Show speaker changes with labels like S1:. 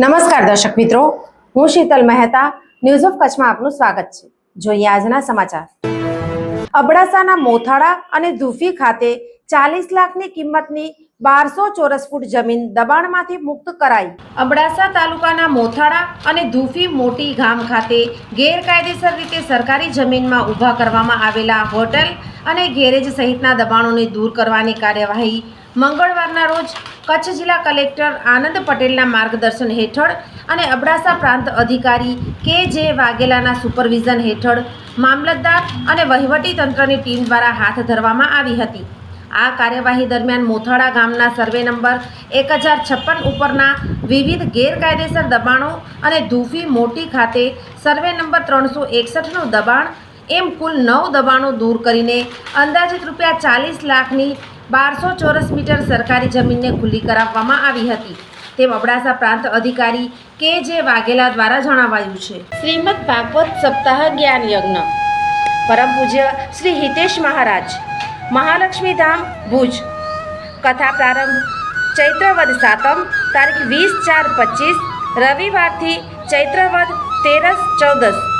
S1: નમસ્કાર દર્શક મિત્રો, હું શીતલ મહેતા ન્યૂઝ ઓફ કચ્છમાં આપનું સ્વાગત છે. જોઈએ આજના સમાચાર. અબડાસાના મોથાળા અને ધુફી ખાતે ચાલીસ લાખની કિંમતની બારસો ચોરસ ફૂટ જમીન દબાણમાંથી મુક્ત કરાઈ. અબડાસા તાલુકાના મોથાળા અને ધુફી મોટી ગામ ખાતે ગેરકાયદેસર રીતે સરકારી જમીનમાં ઊભા કરવામાં આવેલા હોટલ અને ગેરેજ સહિતના દબાણોને દૂર કરવાની કાર્યવાહી મંગળવારના રોજ કચ્છ જિલ્લા કલેક્ટર આનંદ પટેલના માર્ગદર્શન હેઠળ અને અબડાસા પ્રાંત અધિકારી કે જે વાઘેલાના સુપરવિઝન હેઠળ મામલતદાર અને વહીવટી તંત્રની ટીમ દ્વારા હાથ ધરવામાં આવી હતી. આ કાર્યવાહી દરમિયાન મોથાળા ગામના સર્વે નંબર એક હજાર છપ્પન ઉપરના વિવિધ ગેરકાયદેસર દબાણો અને ધૂફી મોટી ખાતે સર્વે નંબર ત્રણસો એકસઠનું દબાણ એમ કુલ નવ દબાણો દૂર કરીને અંદાજિત રૂપિયા ચાલીસ લાખની બારસો ચોરસ મીટર સરકારી જમીનને ખુલ્લી કરાવવામાં આવી હતી. તેમ અબડાસા પ્રાંત અધિકારી કે જે વાઘેલા દ્વારા જણાવાયું છે. શ્રીમદ ભાગવત સપ્તાહ જ્ઞાન યજ્ઞ. પરમ પૂજ્ય શ્રી હિતેશ મહારાજ. મહાલક્ષ્મી ધામ ભુજ. કથા પ્રારંભ ચૈત્રવદ સાતમ તારીખ વીસ ચાર પચીસ રવિવારથી ચૈત્રવદ તેરસ ચૌદસ.